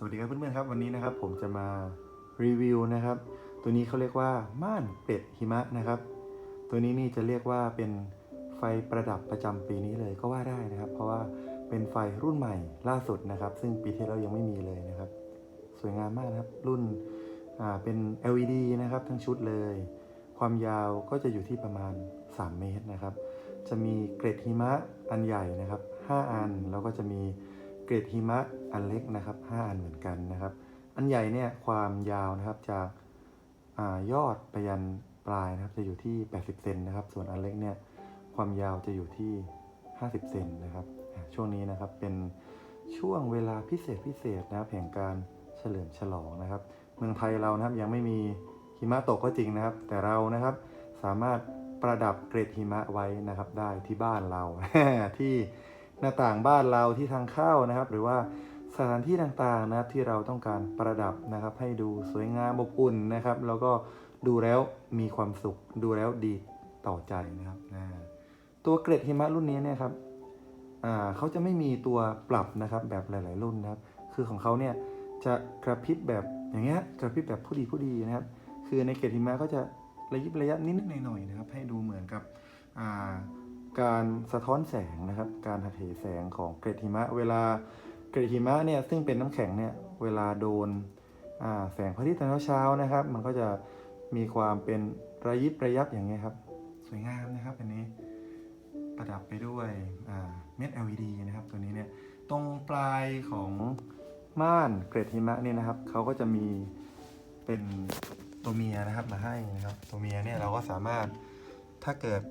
สวัสดีครับเพื่อนๆครับวันนี้นะครับผมจะมารีวิวนะครับ ตัวนี้เขาเรียกว่าม่านเป็ดหิมะนะครับ ตัวนี้นี่จะเรียกว่าเป็นไฟประดับประจำปีนี้เลยก็ว่าได้นะครับ เพราะว่าเป็นไฟรุ่นใหม่ล่าสุดนะครับ ซึ่งปีที่แล้วยังไม่มีเลยนะครับ สวยงามมากนะครับรุ่นอ่าเป็น LED นะครับทั้งชุดเลย ความยาวก็จะอยู่ที่ประมาณ 3 เมตรนะครับ จะมีเกร็ดหิมะอันใหญ่นะครับ 5 อันแล้วก็จะมี เกร็ดหิมะอันเล็กนะครับ 5 อันเหมือนกันนะครับ อันใหญ่เนี่ยความยาวนะครับจากอยอดไปยันปลายนะครับจะอยู่ที่ 80 เซนนะครับ ส่วนอันเล็กเนี่ยความยาวจะอยู่ที่ 50 เซนนะครับ ช่วงนี้นะครับเป็นช่วงเวลาพิเศษพิเศษนะครับแห่งการเฉลิมฉลองนะครับ เมืองไทยเรานะครับยังไม่มีหิมะตกก็จริงนะครับ แต่เรานะครับสามารถประดับเกร็ดหิมะไว้นะครับได้ที่บ้านเราที่ หน้าต่างบ้านเราที่ทางเข้านะครับ หรือว่าสถานที่ต่างๆนะครับที่เราต้องการประดับนะครับ ให้ดูสวยงามอบอุ่นนะครับ แล้วก็ดูแล้วมีความสุข ดูแล้วดีต่อใจนะครับตัวเกร็ดหิมะรุ่นนี้เนี่ยครับเขาจะไม่มีตัวปรับนะครับแบบหลาย ๆ รุ่นนะครับ คือของเขาเนี่ยจะกระพริบแบบอย่างเงี้ยกระพริบแบบผู้ดีผู้ดีนะครับ คือในเกล็ดหิมะก็จะระยิบระยับนิดๆหน่อยๆนะครับ ให้ดูเหมือนกับ การสะท้อนแสงนะครับ การหักเหแสงของเกล็ดหิมะ เวลาเกล็ดหิมะเนี่ยซึ่งเป็นน้ำแข็งเนี่ยเวลาโดนแสงพระอาทิตย์ตอนเช้านะครับ มันก็จะมีความเป็นระยิบระยับอย่างเงี้ยครับ สวยงามนะครับอันนี้ประดับไปด้วยเม็ด LED นะครับตัวนี้เนี่ยตรงปลายของม่านเกล็ดหิมะเนี่ยนะครับเขาก็จะมีเป็นตัวเมียนะครับมาให้นะครับตัวเมียเนี่ยเราก็สามารถถ้าเกิด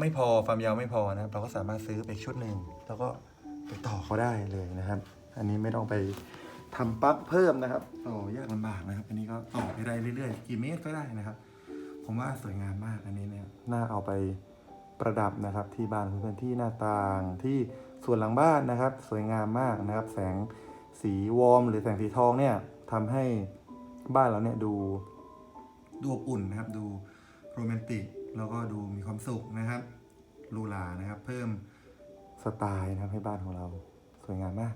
ไม่พอความยาวไม่พอนะครับ เราก็สามารถซื้อไปชุดหนึ่งแล้วก็ไปต่อเขาได้เลยนะครับ อันนี้ไม่ต้องไปทำปลั๊กเพิ่มนะครับโอ้ยากลำบากนะครับ อันนี้ก็ต่อไปได้เรื่อยๆกี่เมตรก็ได้นะครับ ผมว่าสวยงามมากอันนี้เนี่ยน่าเอาไปประดับนะครับ ที่บ้านเพื่อนที่หน้าต่างที่ส่วนหลังบ้านนะครับ สวยงามมากนะครับ แสงสีวอร์มหรือแสงสีทองเนี่ยทำให้บ้านเราเนี่ยดูดูอบอุ่นนะครับ ดูโรแมนติก แล้วก็ดูมีความสุขนะครับหรูหรานะครับ เพิ่มสไตล์นะครับให้บ้านของเราสวยงามมาก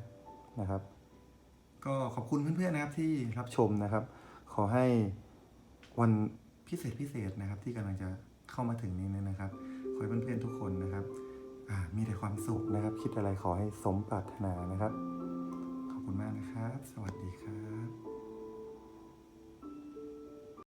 นะครับ ก็ขอบคุณเพื่อนๆนะครับที่รับชมนะครับ ขอให้วันพิเศษพิเศษนะครับ ที่กำลังจะเข้ามาถึงนี้นะครับ ขอให้เพื่อนๆทุกคนนะครับมีแต่ความสุขนะครับ คิดอะไรขอให้สมปรารถนานะครับ ขอบคุณมากนะครับ สวัสดีครับ